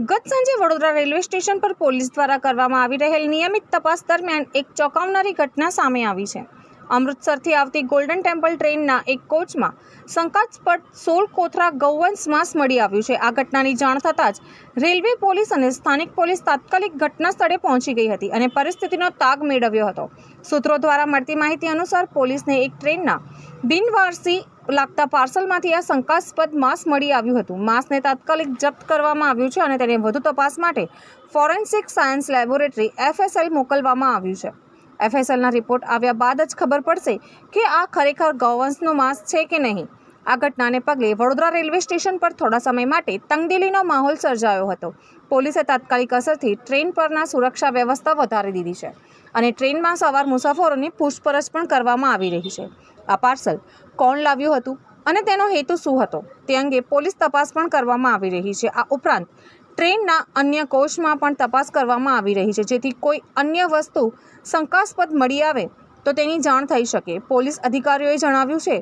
ગત સાંજે Vadodara railway station પર પોલીસ દ્વારા કરવામાં આવી રહેલ નિયમિત તપાસ દરમિયાન એક ચોંકાવનારી ઘટના સામે આવી છે. અમૃતસરથી આવતી ગોલ્ડન ટેમ્પલ ટ્રેનના એક કોચમાં શંકાસ્પદ સોળ કોથરા ગૌવંશ માંસ મળી આવ્યું છે. આ ઘટનાની જાણ થતાં જ રેલવે પોલીસ અને સ્થાનિક પોલીસ તાત્કાલિક ઘટના સ્થળે પહોંચી ગઈ હતી અને પરિસ્થિતિનો તાગ મેળવ્યો હતો. સૂત્રો દ્વારા મળતી માહિતી અનુસાર પોલીસને એક ટ્રેનના બિનવારસી લાગતા પાર્સલમાંથી આ શંકાસ્પદ માંસ મળી આવ્યું હતું. માંસને તાત્કાલિક જપ્ત કરવામાં આવ્યું છે અને તેને વધુ તપાસ માટે ફોરેન્સિક સાયન્સ લેબોરેટરી એફએસએલ મોકલવામાં આવ્યું છે. એફએસએલના રિપોર્ટ આવ્યા બાદ જ ખબર પડશે કે આ ખરેખર ગૌવંશનું માંસ છે કે નહીં. આ ઘટનાને પગલે વડોદરા રેલવે સ્ટેશન પર થોડા સમય માટે તંગદિલીનો માહોલ સર્જાયો હતો. પોલીસે તાત્કાલિક અસરથી ટ્રેન પરના સુરક્ષા વ્યવસ્થા વધારી દીધી છે અને ટ્રેનમાં સવાર મુસાફરોની પૂછપરછ પણ કરવામાં આવી રહી છે. આ પાર્સલ કોણ લાવ્યું હતું અને તેનો હેતુ શું હતો? તે અંગે પોલીસ તપાસ પણ કરવામાં આવી રહી છે. આ ઉપરાંત ટ્રેનના અન્ય કોચમાં પણ તપાસ કરવામાં આવી રહી છે. જેથી કોઈ અન્ય વસ્તુ શંકાસ્પદ મળી આવે તો તેની જાણ થઈ શકે. પોલીસ અધિકારીઓએ જણાવ્યું છે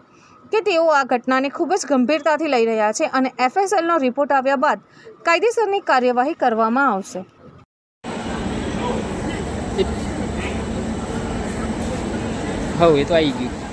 કે તેઓ આ ઘટનાને ખૂબ જ ગંભીરતાથી લઈ રહ્યા છે અને એફએસએલનો રિપોર્ટ આવ્યા બાદ કાયદેસરની કાર્યવાહી કરવામાં આવશે. હવ, એ તો આવી ગયું.